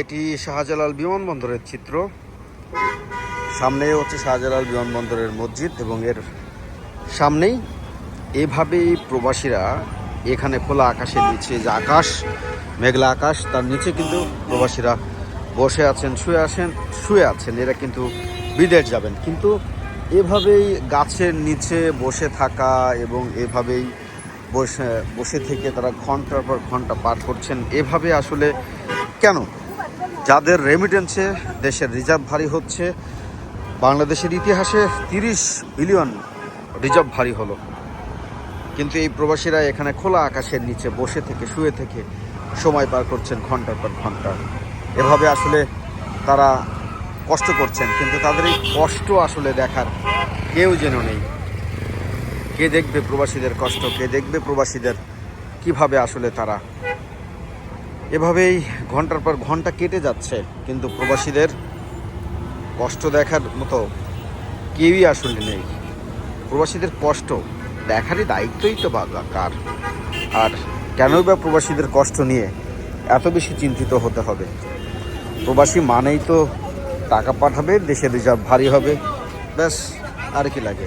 এটি শাহজালাল বিমানবন্দরের চিত্র। সামনে হচ্ছে শাহজালাল বিমানবন্দরের মসজিদ এবং এর সামনেই এভাবেই প্রবাসীরা এখানে খোলা আকাশের নিচে, যে আকাশ, মেঘলা আকাশ, তার নিচে কিন্তু প্রবাসীরা বসে আছেন, শুয়ে আছেন শুয়ে আছেন। এরা কিন্তু বিদেশ যাবেন। কিন্তু এভাবেই গাছের নিচে বসে থাকা এবং এভাবেই বসে বসে থেকে তারা ঘণ্টার পর ঘণ্টা পার করছেন, এভাবে আসলে কেন? যাদের রেমিটেন্সে দেশের রিজার্ভ ভারী হচ্ছে, বাংলাদেশের ইতিহাসে তিরিশ বিলিয়ন রিজার্ভ ভারী হলো। কিন্তু এই প্রবাসীরা এখানে খোলা আকাশের নিচে বসে থেকে, শুয়ে থেকে সময় পার করছেন ঘণ্টার পর ঘণ্টা। এভাবে আসলে তারা কষ্ট করছেন, কিন্তু তাদের এই কষ্ট আসলে দেখার কেউ যেন নেই। কে দেখবে প্রবাসীদের কষ্ট, কে দেখবে প্রবাসীদের কীভাবে আসলে তারা এভাবেই ঘণ্টার পর ঘণ্টা কেটে যাচ্ছে, কিন্তু প্রবাসীদের কষ্ট দেখার মতো কেউই আসলে নেই। প্রবাসীদের কষ্ট দেখারই দায়িত্বই তো কার? আর কেনই বা প্রবাসীদের কষ্ট নিয়ে এত বেশি চিন্তিত হতে হবে? প্রবাসী মানেই তো টাকা পাঠাবে, দেশের রিজার্ভ ভারী হবে। ব্যাস, আর কি লাগে?